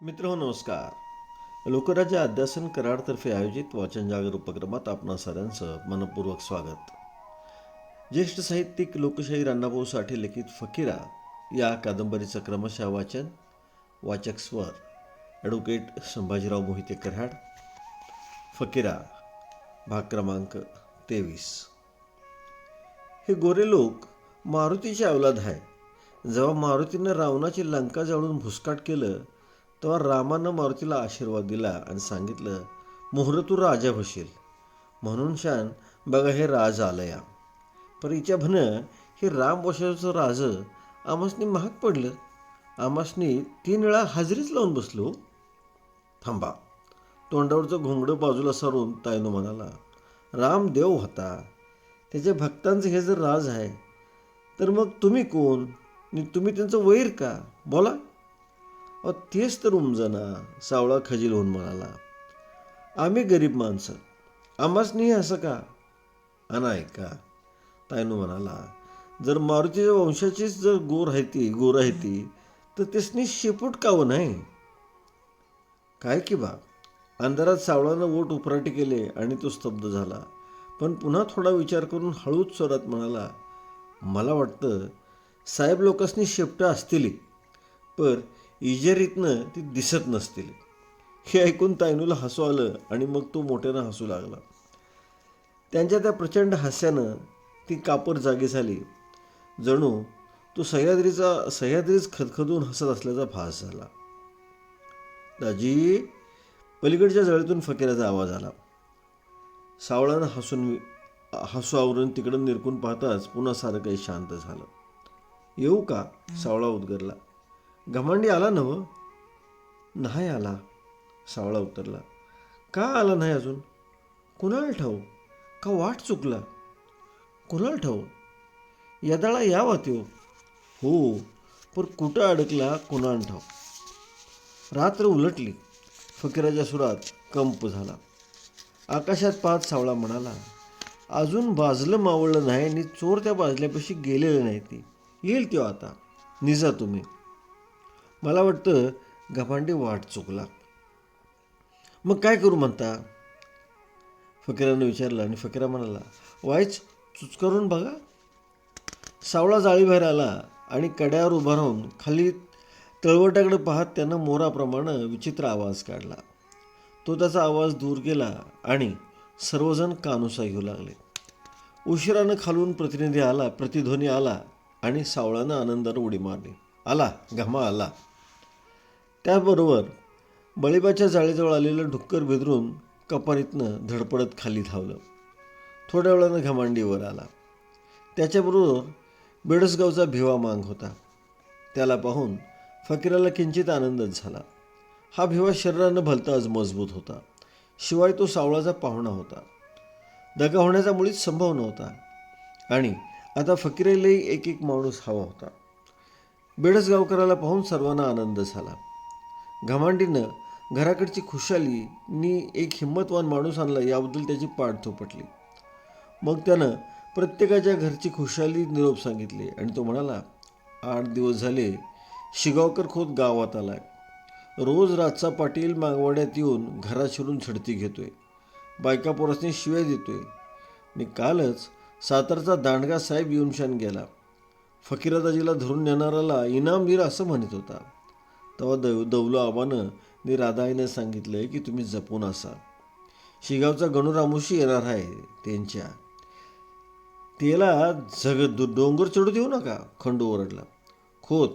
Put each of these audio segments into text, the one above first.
मित्र नमस्कार। लोकराज्य अध्यासन कराडतर्फे आयोजित वाचन जागर उपक्रमात आपणा साऱ्यांचं मनपूर्वक स्वागत. ज्येष्ठ साहित्यिक लोकशाही अण्णाभाऊ साठे लिखित फकीरा या कादंबरीचं क्रमशः वाचन वाचक स्वर ॲडव्होकेट संभाजीराव मोहिते कराड फकीरा भाग क्रमांक तेवीस. हे गोरे लोक मारुतीचे अवलाद आहे जेव्हा मारुतीनं रावणाची लंका जाळून भुसकाट केलं तेव्हा रामानं मारुतीला आशीर्वाद दिला आणि सांगितलं मोहर तू राजा होशील. म्हणून शान बघा हे राज आलं या हिच्या भन हे राम वशाचं राज आमासनी महाग पडलं. आमासनी तीन वेळा हाजरीच लावून बसलो. थांबा. तोंडावरचं घोंगडं बाजूला सारून तायनो म्हणाला राम देव होता. त्याच्या भक्तांचं हे जर राज आहे तर मग तुम्ही कोण? आणि तुम्ही त्यांचं वैर का? बोला. अहो तेच तर उमजना सावळा खजील होऊन म्हणाला. आम्ही गरीब माणसं. आम्हाच नाही असं का? अना ऐका. तायनू म्हणाला जर मारुतीच्या वंशाचीच जर गोर आहे ती गोर आहे ती तर तेसनी शेपूट कावं हो नाही? काय की बा अंधारात सावळानं ओट उपराटी केले आणि तो स्तब्ध झाला. पण पुन्हा थोडा विचार करून हळूच स्वरात म्हणाला मला वाटतं साहेब लोकांनी शेपटं असतील. पर इजेरीतनं ती दिसत नसतील. हे ऐकून तायनूला हसू आलं आणि मग तो मोठ्यानं हसू लागला. त्यांच्या त्या प्रचंड हास्यानं ती कापर जागी झाली. जणू तो सह्याद्रीचा सह्याद्रीच खदखदून हसत असल्याचा भास झाला. दाजी पलीकडच्या जळीतून फकीराचा आवाज आला. सावळानं हसून हसू आवरून तिकडं निरकून पाहताच पुन्हा सारं काही शांत झालं. येऊ का? सावळा उद्गरला. घमांडी आला नव? नाही आला. सावळा उतरला. का आला नाही अजून? कुणाल ठाऊ? का वाट चुकला? कुणाल ठाऊ? यदाळा यावा त्यो हो. हो. पर कुठं अडकला कुणाल ठाऊ? रात्र उलटली. फकीराच्या सुरात कंप झाला. आकाशात पाच सावळा म्हणाला अजून बाजलं मावळलं नाही आणि चोर त्या बाजल्यापाशी गेलेलं नाही ती. येईल त्यो आता. निजा तुम्ही. मला वाटतं गफांडे वाट चुकला. मग काय करू म्हणता? फकीरानं विचारलं आणि फकीरा म्हणाला वाईच चुचकरून बघा. सावळा जाळीबाहेर आला आणि कड्यावर उभा राहून खाली तळवटाकडे पाहत त्यानं मोराप्रमाणे विचित्र आवाज काढला. तो त्याचा आवाज दूर गेला आणि सर्वजण कानुसा घेऊ लागले. उशिरानं खालून प्रतिनिधी आला प्रतिध्वनी आला आणि सावळानं आनंदानं उडी मारली. आला घमा आला. त्याबरोबर बळीबाच्या जाळीजवळ आलेलं डुक्कर बिदरून कपारीतनं धडपडत खाली धावलं. थोड्या वेळानं घमांडीवर आला. त्याच्याबरोबर बेडसगावचा भिवा मांग होता. त्याला पाहून फकीराला किंचित आनंदच झाला. हा भिवा शरीरानं भलता आज मजबूत होता. शिवाय तो सावळाचा पाहुणा होता. दगा होण्याचा मुळीच संभव नव्हता. आणि आता फकीरेलाही एक एक माणूस हवा होता. बेडसगावकराला पाहून सर्वांना आनंद झाला. घमांडीनं घराकडची खुशाली नी एक हिंमतवान माणूस आणला याबद्दल त्याची पाठ थोपटली मग त्यानं प्रत्येकाच्या घरची खुशाली निरोप सांगितले आणि तो म्हणाला आठ दिवस झाले शिगावकर खोत गावात आलाय. रोज रातचा पाटील मागवाड्यात येऊन घरात शिरून झडती घेतोय. बायका पोरासनी शिव्या देतोय. आणि कालच सातारचा दांडगा साहेब येऊन शान गेला. फकीरादाजीला धरून नेणाराला इनामवीर असं म्हणत होता. तेव्हा दव दौलो आबानं नि राधाईनं सांगितलं की तुम्ही जपून असाल. शिगावचा गणुरामुशी येणार आहे त्यांच्या. त्याला झग डोंगर चढू देऊ नका खंडू ओरडला. खोत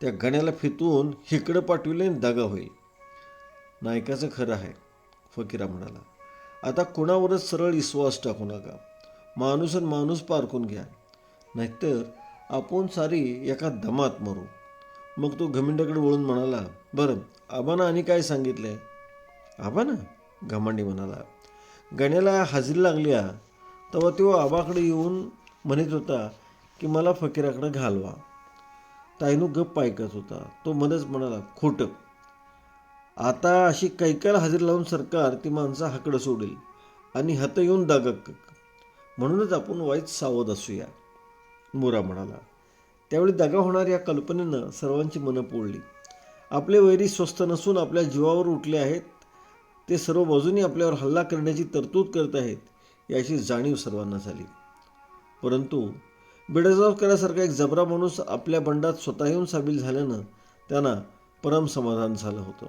त्या गण्याला फितून हिकडं पाठविले आणि दगा होईल. नायकाचं खरं आहे फकीरा म्हणाला. आता कुणावरच सरळ विश्वास टाकू नका. माणूस आणि माणूस पारखून घ्या. नाहीतर आपण सारी एका दमात मरू. मग तो घमिंडाकडे वळून म्हणाला बरं आबाना आणि काय सांगितलंय? आबाना? घमांडी म्हणाला गण्याला हजेरी लागली हा तेव्हा तो आबाकडे येऊन म्हणत होता की मला फकीराकडे घालवा. ताईनू गप्प ऐकत होता. तो मध्येच म्हणाला खोटं. आता अशी कैकाला हजेरी लावून सरकार ती माणसं हाकडं सोडेल आणि हात येऊन दागक म्हणूनच आपण वाईट सावध असूया. मोरा म्हणाला त्यावेळी दगा होणार या कल्पनेनं सर्वांची मनं पोळली. आपले वैरी स्वस्थ नसून आपल्या जीवावर उठले आहेत ते सर्व बाजूनी आपल्यावर हल्ला करण्याची तरतूद करत आहेत याची जाणीव सर्वांना झाली. परंतु बेडजावकरासारखा एक जबरा माणूस आपल्या बंडात स्वतः येऊन सामील झाल्यानं त्यांना परम समाधान झालं होतं.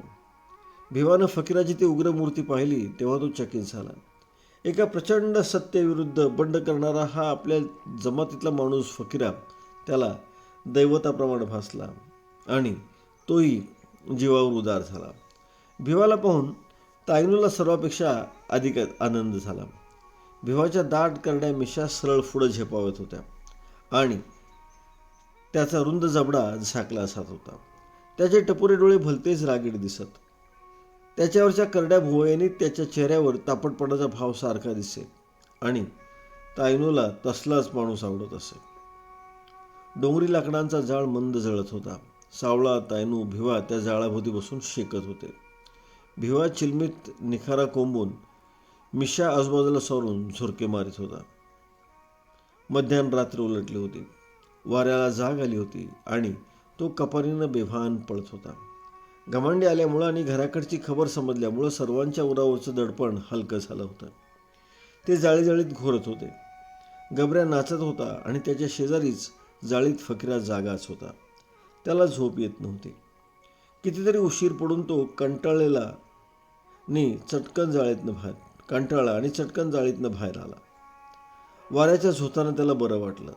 भिवानं फकीराची ती उग्र मूर्ती पाहिली तेव्हा तो चकित झाला. एका प्रचंड सत्तेविरुद्ध बंड करणारा हा आपल्या जमातीतला माणूस फकीरा त्याला दैवताप्रमाणे भासला आणि तोही जीवावर उदार झाला. भिवाला पाहून तायनूला सर्वापेक्षा अधिक आनंद झाला. भिवाच्या दाट करड्या मिशा सरळ पुढं झेपावत होत्या आणि त्याचा रुंद जबडा झाकला असत होता. त्याचे टपोरे डोळे भलतेच रागीट दिसत. त्याच्यावरच्या करड्या भुवयाने त्याच्या चेहऱ्यावर तापटपणाचा भाव सारखा दिसे आणि तायनूला तसलाच माणूस आवडत असे. डोंगरी लाकडांचा जाळ मंद जळत होता. सावळा तायनू भिवा त्या जाळाभोवती बसून शेकत होते. भिवा चिलमीत निखारा कोंबून मिशा आजूबाजूला सवरून झुरके मारित होता. मध्यान रात्र उलटली होती. वाऱ्याला जाग आली होती आणि तो कपारीनं बेभान पळत होता. घमांडी आल्यामुळं आणि घराकडची खबर समजल्यामुळं सर्वांच्या उरावरचं दडपण हलकं झालं होतं. ते जाळी जाळीत घोरत होते. गबऱ्या नाचत होता आणि त्याच्या शेजारीच जाळीत फकीरा जागाच होता. त्याला झोप येत नव्हती. कितीतरी उशीर पडून तो कंटाळलेला नी चटकन जाळीतनं बाहेर कंटाळा आणि चटकन जाळीतनं बाहेर आला. वाऱ्याच्या झोतानं त्याला बरं वाटलं.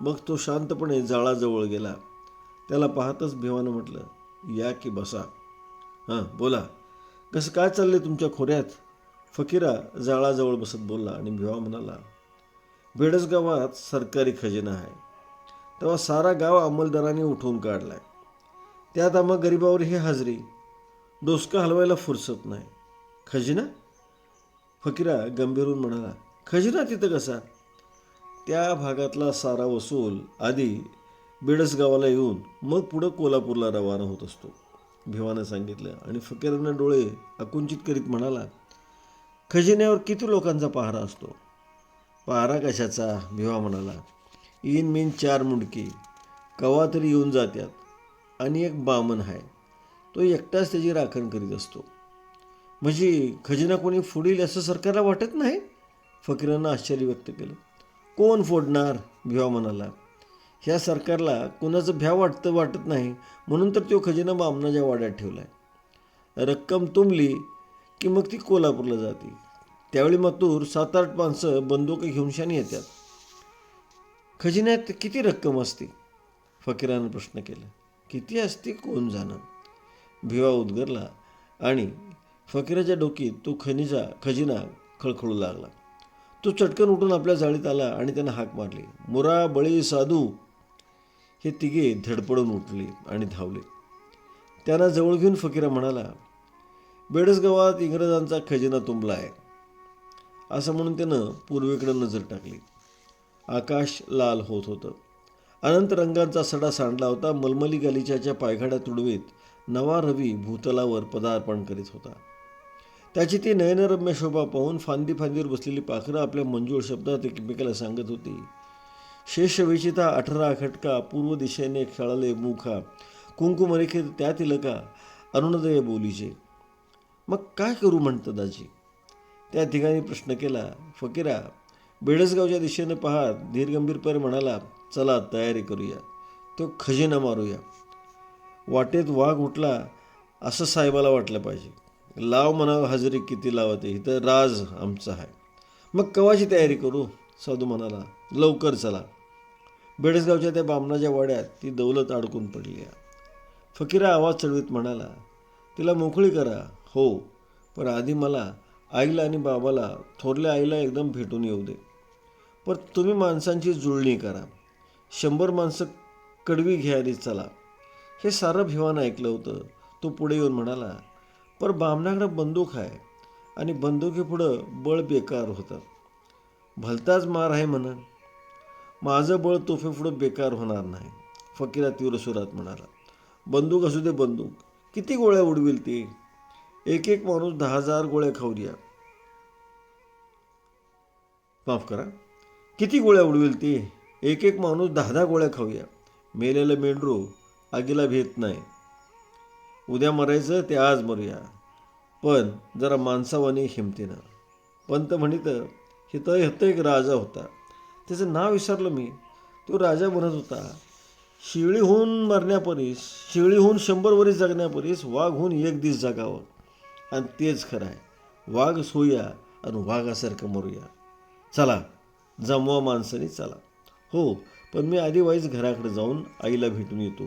मग तो शांतपणे जाळाजवळ गेला. त्याला पाहतच भिवानं म्हटलं या की बसा. हां बोला. कसं काय चाललंय तुमच्या खोऱ्यात? फकीरा जाळाजवळ बसत बोलला आणि भिवा म्हणाला बेडस गावात सरकारी खजिना आहे. तेव्हा सारा गाव अंमलदाराने उठवून काढलाय. त्यात आम्हा गरिबावर ही हाजरी. डोसका हलवायला फुरसत नाही. खजिना? फकीरा गंभीरून म्हणाला खजिना तिथं कसा? त्या भागातला सारा वसूल आधी बेडस गावाला येऊन मग पुढं कोल्हापूरला रवाना होत असतो भिवानं सांगितलं. आणि फकीरांना डोळे आकुंचित करीत म्हणाला खजिन्यावर किती लोकांचा पहारा असतो? पहारा कशाचा? भिवा म्हणाला इन मिन चार मुंडकी. कवा तरी येऊन जात्यात. आणि एक बामन आहे तो एकटाच त्याची राखण करीत असतो. म्हणजे खजिना कोणी फोडील असं सरकारला वाटत नाही? फकीरानं आश्चर्य व्यक्त केलं. कोण फोडणार? भिवा म्हणाला. ह्या सरकारला कोणाचं भ्या वाटतं वाटत नाही. म्हणून तर तो खजिना बामणाच्या वाड्यात ठेवला आहे रक्कम तुंबली की मग ती कोल्हापूरला जाते. त्यावेळी मातूर सात आठ माणसं बंदूक घेऊन शानी येतात खजिन्यात किती रक्कम असते? फकीरानं प्रश्न केला. किती असते? कोण जाणं भिवा उद्गरला आणि फकीराच्या डोकीत तो खनिजा खजिना खळखळू लागला. तो चटकन उठून आपल्या जाळीत आला आणि त्यानं हाक मारली. मुरा बळी साधू. हे तिघे धडपडून उठले आणि धावले. त्यांना जवळ घेऊन फकीरा म्हणाला बेडस गावात इंग्रजांचा खजिना तुंबला आहे. असं म्हणून त्यानं पूर्वेकडे नजर टाकली. आकाश लाल होत होतं. अनंत रंगांचा सडा सांडला होता. मलमली गालिच्याच्या पायघड्या तुडवीत नवा रवी भूतलावर पदार्पण करीत होता. त्याची ती नयनरम्य शोभा पाहून फांदी फांदीवर बसलेली पाखरं आपल्या मंजूळ शब्दात एकमेकाला सांगत होती. शेषवेचिता अठरा खटका पूर्व दिशेने खेळाले मुखा कुंकुमरेखे त्या तिलका अरुणोदय बोलीचे. मग काय करू म्हणतं दाजी? त्या ठिकाणी प्रश्न केला फकीरा बेडसगावच्या दिशेनं पाहत धीरगंभीरपणे म्हणाला चला तयारी करूया. तो खजिना मारूया. वाटेत वाघ उठला असं साहेबाला वाटलं पाहिजे. लाव म्हणावं हजेरी किती लावते? इथं राज आमचा आहे. मग कवाची तयारी करू? साधू म्हणाला. लवकर चला. बेडसगावच्या त्या बामणाच्या वाड्यात ती दौलत अडकून पडली आहे. फकीरा आवाज चढवीत म्हणाला तिला मोकळी करा. हो पण आधी मला आईला आणि बाबाला थोरल्या आईला एकदम भेटून येऊ दे. पण तुम्ही माणसांची जुळणी करा. शंभर माणसं कडवी घ्यायला चला. हे सारं भिवानं ऐकलं होतं. तो पुढे येऊन म्हणाला पर बामणाकडं बंदूक आहे आणि बंदुकीपुढं बळ बेकार होतं. भलताच मार आहे म्हणा. माझं बळ तोफेपुढं बेकार होणार नाही. फकीरा तीव्र सुरात म्हणाला बंदूक असू दे बंदूक. किती गोळ्या उडविल ती? एक एक माणूस दहा हजार गोळ्या खाऊ द्या. माफ करा. किती गोळ्या उडवेल ती? एक एक माणूस दहा दहा गोळ्या खाऊया. मेलेलं मेंढरू आगीला भेट नाही. उद्या मरायचं ते आज मरूया. पण जरा माणसावानी हिमतीनं. पंत म्हणित हिथं हिथं एक राजा होता. त्याचं नाव विसरलं मी. तो राजा म्हणत होता. शिवळीहून मरण्यापरीस शिळीहून शंभर वरीस जगण्यापरीस वाघहून एक दिस जगावं. आणि तेच खरं आहे. वाघ सोया आणि वाघासारखं मरूया. चला. जमवा माणसाने चला. हो पण मी आधीवाईज घराकडे जाऊन आईला भेटून येतो.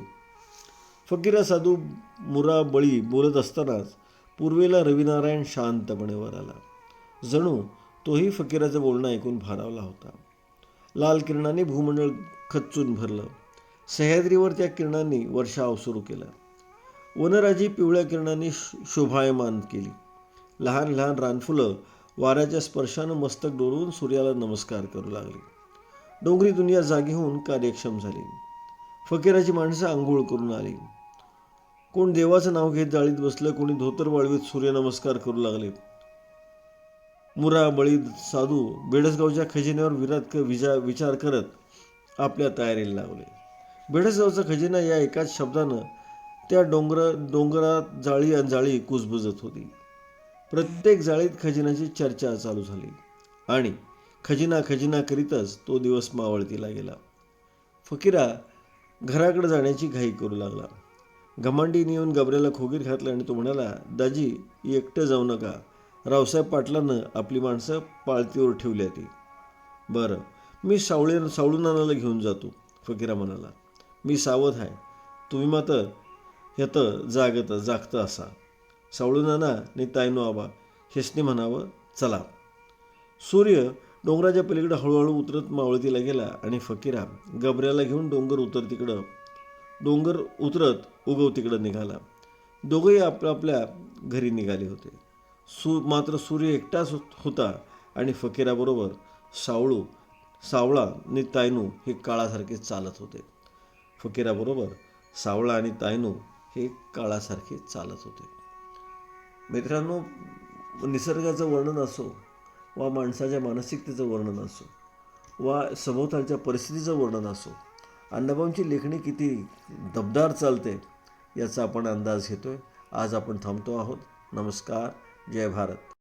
फकीरा साधू मुरा बळी बोलत असतानाच पूर्वेला रविनारायण शांतपणे वर आला जणू तोही फकीराचं बोलणं ऐकून भारावला होता. लाल किरणाने भूमंडळ खच्चून भरलं. सह्याद्रीवर त्या किरणांनी वर्षाव सुरू केला. वनराजी पिवळ्या किरणांनी शोभायमान केली. लहान लहान रानफुलं वाऱ्याच्या स्पर्शानं मस्तक डोलवून सूर्याला नमस्कार करू लागले. डोंगरी दुनिया जागी होऊन कार्यक्षम झाली. फकीराची माणसं आंघोळ करून आली. कोण देवाचं नाव घेत जाळीत बसलं कोणी धोतर वाळवीत सूर्यनमस्कार करू लागले. मुरा बळी साधू बेडसगावच्या खजिन्यावर विरात विजा विचार करत आपल्या तयारीला लागले. बेडसगावचा खजिना या एकाच शब्दानं त्या डोंगर डोंगरात जाळी आणि जाळी कुजबुजत होती. प्रत्येक जाळीत खजिन्याची चर्चा चालू झाली. आणि खजिना खजिना करीतच तो दिवस मावळतीला गेला. फकीरा घराकडे जाण्याची घाई करू लागला. घमांडीने येऊन गबऱ्याला खोगीर घातलं आणि तो म्हणाला दाजी एकटं जाऊ नका. रावसाहेब पाटलानं आपली माणसं पाळतीवर ठेवली ती बरं मी सावळे सावळूनानाला घेऊन जातो फकीरा म्हणाला. मी सावध आहे. तुम्ही मात्र ह्यात जागत जागतं असा. सावळूनाना नि तायनो आबा हेसने म्हणावं चला. सूर्य डोंगराच्या पलीकडे हळूहळू उतरत मावळतीला गेला आणि फकीरा गबऱ्याला घेऊन डोंगर उतर तिकडं डोंगर उतरत उगव तिकडं निघाला. दोघंही आपल्या आपल्या घरी निघाले होते. सू मात्र सूर्य एकटाच होता आणि फकीराबरोबर सावळू सावळा आणि तायनू हे काळासारखे चालत होते. फकीराबरोबर सावळा आणि तायनू हे काळासारखे चालत होते. मित्रांनो निसर्गाचं वर्णन असो वा माणसाच्या मानसिकतेचं वर्णन असो वा सभोवतालच्या परिस्थितीचं वर्णन असो अण्णाभाऊंची लेखणी किती दबदार चालते याचा आपण अंदाज घेतो आहे आज आपण थांबतो आहोत. नमस्कार. जय भारत.